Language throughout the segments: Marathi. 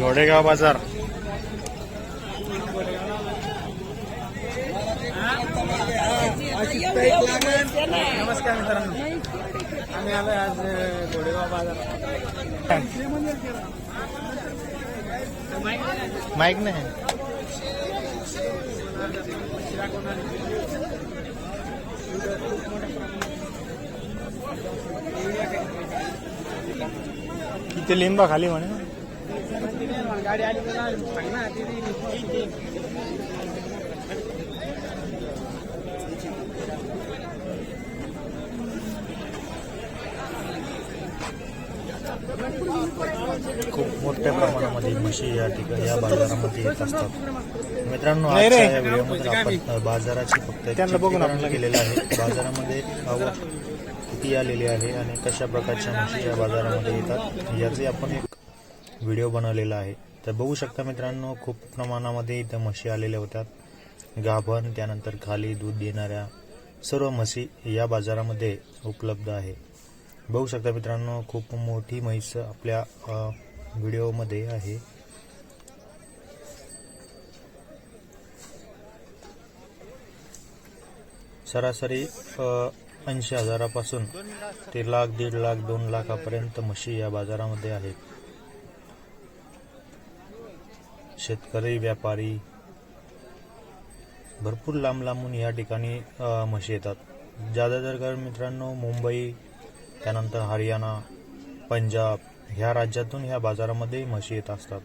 घोडेगाव बाजार. नमस्कार मित्रांनो आम्ही आलोय आज घोडेगाव बाजार माईक नाही. किती लिंबा खाली म्हणे. गाडी आली तर सांग ना ती- ती- ती- ती. खूप मोठ्या प्रमाणामध्ये म्हशी या ठिकाणी या बाजारामध्ये येत असतात मित्रांनो. आजच्या या व्हिडिओमध्ये आपण अ, बाजाराची फक्त त्यांना बघून आपण चित्रीकरण केलेलं आहे बाजारामध्ये आवक किती आलेली आहे आणि कशा प्रकारच्या म्हशी या बाजारामध्ये येतात याचे आपण एक व्हिडिओ बनवलेला आहे. तर बघू शकता मित्रांनो खूप प्रमाणामध्ये इथं म्हशी आलेल्या होत्या. गाभण त्यानंतर खाली दूध देणाऱ्या सर्व म्हशी या बाजारामध्ये उपलब्ध आहे. बघू शकता मित्रांनो खूप मोठी म्हैस आपल्या व्हिडिओमध्ये आहे. सरासरी ऐंशी हजारापासून ते लाख दीड लाख दोन लाखापर्यंत म्हशी या बाजारामध्ये आहेत. शेतकरी व्यापारी भरपूर लांब लांबून या ठिकाणी म्हशी येतात. ज्यादातर कर मित्रांनो मुंबई त्यानंतर हरियाणा पंजाब ह्या राज्यातून ह्या बाजारामध्ये म्हशी येत असतात.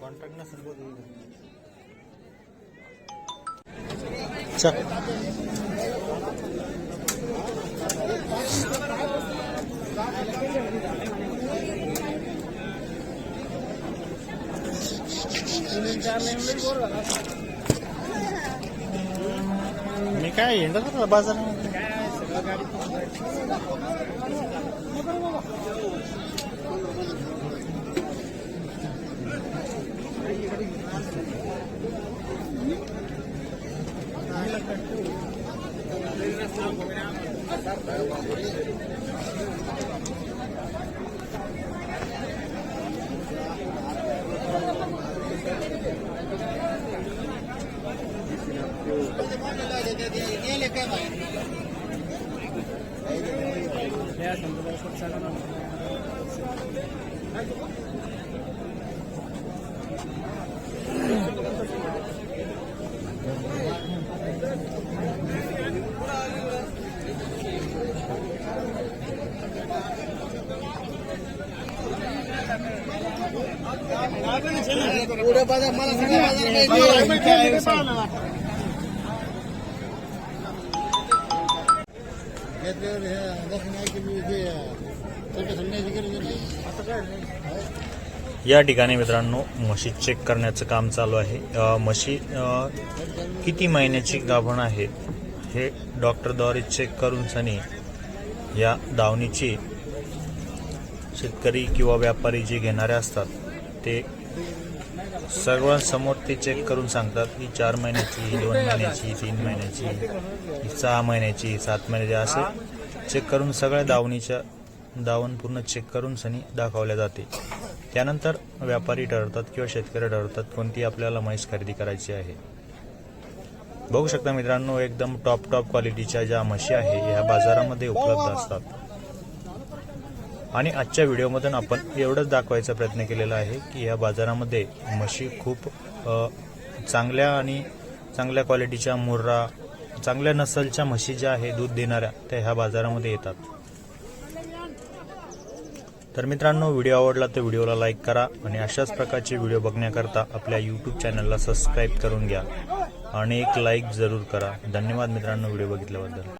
कॉन्ट्रॅक्ट नसेल चल मी काय येणार बाजार बाजारामध्ये काय सगळं गाडी या संदर्भात चालू पुढे बाजार मला या ठिकाणी मित्रांनो म्हशी चेक करण्याचं काम चालू आहे. अ, म्हशी अ, किती महिन्याची गाभण आहे हे डॉक्टरद्वारे चेक करून सनी या दावणीची शेतकरी किंवा व्यापारी जे घेणारे असतात ते सर्वांसमोर ते चेक करून सांगतात की चार महिन्याची दोन महिन्याची तीन महिन्याची सहा महिन्याची सात महिन्याची असं चेक करून सगळ्या दावणीच्या दावण पूर्ण चेक करून सनी दाखवल्या जाते. त्यानंतर व्यापारी ठरवतात किंवा शेतकरी ठरवतात कोणती आपल्याला म्हैस खरेदी करायची आहे. बघू शकता मित्रांनो एकदम टॉप टॉप क्वालिटीच्या ज्या म्हशी आहे ह्या बाजारामध्ये उपलब्ध असतात. आणि आजच्या व्हिडिओमधून आपण एवढंच दाखवायचा प्रयत्न केलेला आहे की या बाजारामध्ये म्हशी खूप चांगल्या आणि चांगल्या क्वालिटीच्या मुर्रा चांगल्या नसलच्या म्हशी ज्या आहे दूध देणाऱ्या त्या ह्या बाजारामध्ये येतात. तर मित्रांनो व्हिडिओ आवडला तर व्हिडिओला लाईक करा आणि अशाच प्रकारचे व्हिडिओ बघण्याकरता आपल्या यूट्यूब चॅनलला सबस्क्राईब करून घ्या. आणि एक लाईक जरूर करा. धन्यवाद मित्रांनो व्हिडिओ बघितल्याबद्दल.